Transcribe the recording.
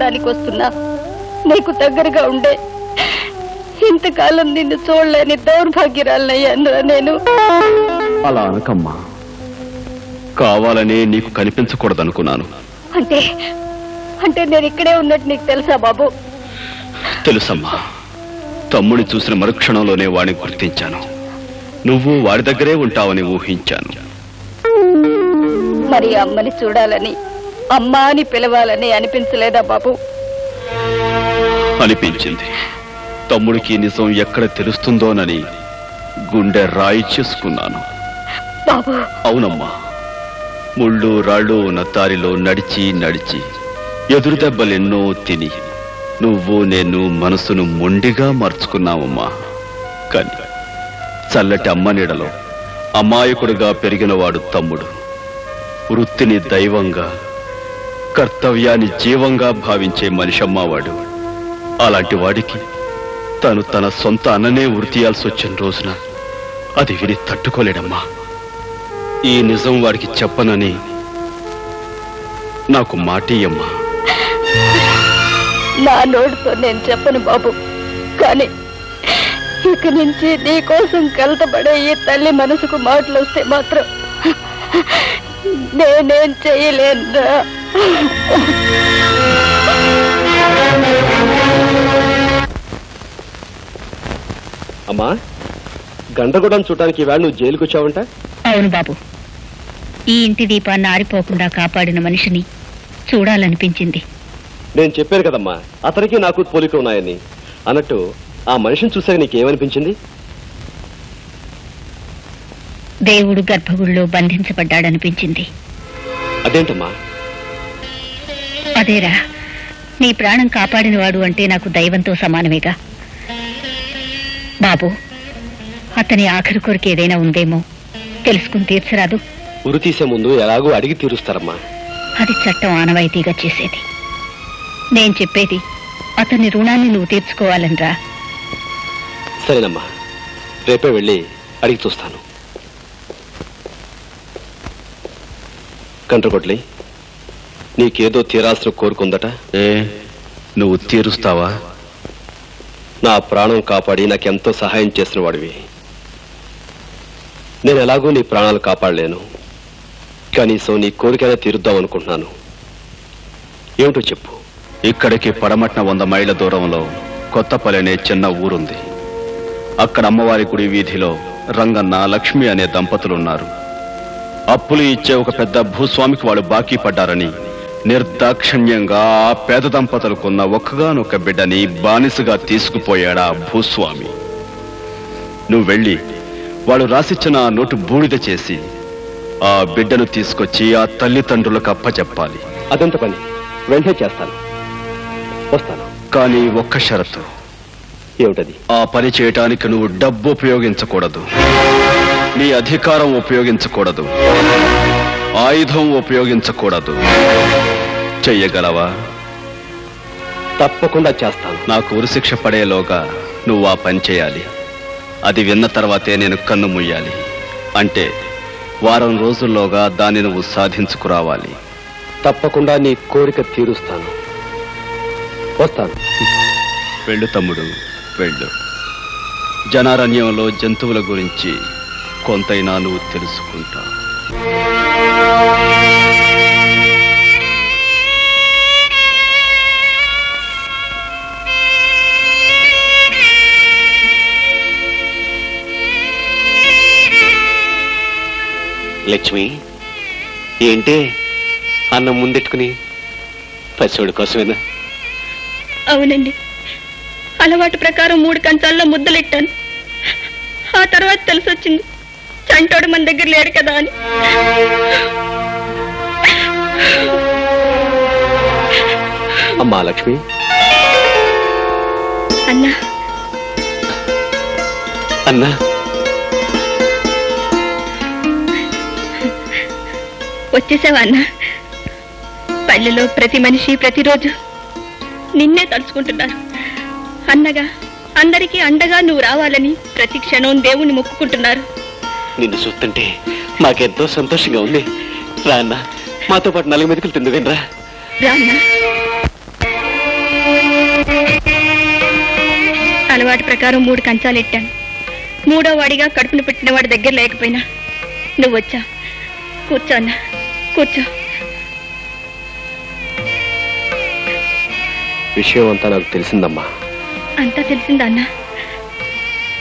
దానికి వస్తున్నా నీకు దగ్గరగా ఉండే ఇంతకాలం నిన్ను చూడలేని దౌర్భాగ్యరాలనయ్యానురా నేను. అలా అనకమ్మా. కావాలనే నీకు కనిపించకూడదనుకున్నాను. అంటే అంటే నేను ఇక్కడే ఉన్నట్టు నీకు తెలుసా బాబు? తెలుసమ్మా. తమ్ముని చూసిన మరుక్షణంలోనే వాడిని గుర్తించాను. నువ్వు వాడి దగ్గరే ఉంటావని ఊహించాను. మరి అమ్మని చూడాలని అమ్మా అని పిలవాలని అనిపించలేదా బాబు? అనిపించింది. తమ్ముడికి నిజం ఎక్కడ తెలుస్తుందోనని గుండె రాయి చేసుకున్నాను. బాబు. అవునమ్మా. ముళ్ళు రాళ్ళు ఉన్న దారిలో నడిచి నడిచి ఎదురు దెబ్బలెన్నో తిని నువ్వు నేను మనసును మొండిగా మార్చుకున్నావమ్మా. కానీ చల్లటి అమ్మ నీడలో అమాయకుడిగా పెరిగినవాడు తమ్ముడు. వృత్తిని దైవంగా కర్తవ్యాన్ని జీవంగా భావించే మనిషమ్మావాడు అలాంటి వాడికి తను తన సొంత అన్ననే వృత్తియాల్సి వచ్చిన రోజున అది విని తట్టుకోలేడమ్మా. ఈ నిజం వాడికి చెప్పనని నాకు మాటేయమ్మా. నా నోటితో నేను చెప్పను బాబు. కానీ ఇక నుంచి నీకోసం కలతపడే ఈ తల్లి మనసుకు మాటలు వస్తే మాత్రం నేనేం చెయ్యలేనురా అమ్మా గండ్రగూడెం చూడటానికి ఈవేళ నువ్వు జైలుకి వచ్చావంట అవును బాబు. ఈ ఇంటి దీపాన్ని ఆరిపోకుండా కాపాడిన మనిషిని చూడాలనిపించింది. నేను చెప్పాను కదమ్మా అతనికి నాకు పోలిక ఉన్నాయని. అన్నట్టు ఆ మనిషిని చూసాక నీకేమనిపించింది? దేవుడు గర్భగుడిలో బంధించబడ్డాడనిపించింది. అదేంటమ్మా? అదేరా నీ ప్రాణం కాపాడినవాడు అంటే నాకు దైవంతో సమానమేగా. బాబు అతని ఆఖరి కొరకు ఏదైనా ఉందేమో తెలుసుకుని తీర్చరాదు. ఉరి తీసే ముందు ఎలాగో అడిగి తీరుస్తారమ్మా. అది చట్టం ఆనవాయితీగా చేసేది. నేను చెప్పేది అతని రుణాన్ని నువ్వు తీర్చుకోవాలనిరా. సరేనమ్మా రేపే వెళ్ళి అడిగి చూస్తాను. కంట్రగొడ్లి నీకేదో తీరాల్సిన కోరుకుందట? ఏ నువ్వు తీరుస్తావా? నా ప్రాణం కాపాడి నాకెంతో సహాయం చేసిన వాడివి. నేను ఎలాగో నీ ప్రాణాలు కాపాడలేను. కనీసం నీ కోరికైనా తీరుద్దాం అనుకుంటున్నాను. ఏమిటో చెప్పు. ఇక్కడికి పడమట్న వంద మైళ్ళ దూరంలో కొత్తపల్లి అనే చిన్న ఊరుంది. అక్కడ అమ్మవారి గుడి వీధిలో రంగన్న లక్ష్మి అనే దంపతులున్నారు. అప్పులు ఇచ్చే ఒక పెద్ద భూస్వామికి వాళ్ళు బాకీ పడ్డారని నిర్దాక్షిణ్యంగా ఆ పేద దంపతులకున్న ఒక్కగానొక్క బిడ్డని బానిసగా తీసుకుపోయాడా భూస్వామి? నువ్వు వెళ్ళి వాళ్ళు రాసిచ్చిన నోటు బూడిద చేసి ఆ బిడ్డను తీసుకొచ్చి ఆ తల్లిదండ్రులకు అప్పచెప్పాలి అదంత పని. వెంటనే చేస్తాను. వస్తాను. కానీ ఒక్క షరతు. ఏమిటది? ఆ పని చేయటానికి నువ్వు డబ్బు ఉపయోగించకూడదు. నీ అధికారం ఉపయోగించకూడదు. ఆయుధం ఉపయోగించకూడదు. చెయ్యగలవా? తప్పకుండా చేస్తాను. నాకు ఉరిశిక్ష పడేలోగా నువ్వు ఆ పని చేయాలి. అది విన్న తర్వాతే నేను కన్ను ముయ్యాలి. అంటే వారం రోజుల్లోగా దాన్ని నువ్వు సాధించుకురావాలి. తప్పకుండా నీ కోరిక తీరుస్తాను. వస్తాను. వెళ్ళు తమ్ముడు వెళ్ళు. జనారణ్యంలో జంతువుల గురించి కొంతైనా నువ్వు తెలుసుకుంటావు. లక్ష్మి ఏంటి అన్నం ముందెట్టుకుని పశువుడు కోసమేనా? అవునండి. అలవాటు ప్రకారం మూడు కంచాల్లో ముద్దలెట్టాను. ఆ తర్వాత తెలిసొచ్చింది. చంటోడు మన దగ్గర లేడు కదా అని. అమ్మా లక్ష్మి. అన్నా. అన్నా. వచ్చేసావా అన్నా? పల్లెలో ప్రతి మనిషి ప్రతిరోజు నిన్నే తలుచుకుంటున్నారు. అన్నగా అందరికీ అండగా నువ్వు రావాలని ప్రతి క్షణం దేవుణ్ణి మొక్కుకుంటున్నారు. నిన్ను చూస్తుంటే మాకెంతో సంతోషంగా ఉంది. రా అన్న మాతో పాటు నలుగు మెతుకులు తిందువేనరా అలవాటు ప్రకారం మూడు కంచాలు ఎట్టాను. మూడో వాడిగా కడుపును పెట్టిన వాడి దగ్గర లేకపోయినా. నువ్వు వచ్చా. కూర్చో అన్న. కూర్చో. విషయం అంతా నాకు తెలిసిందమ్మా. అంతా తెలిసిందన్నా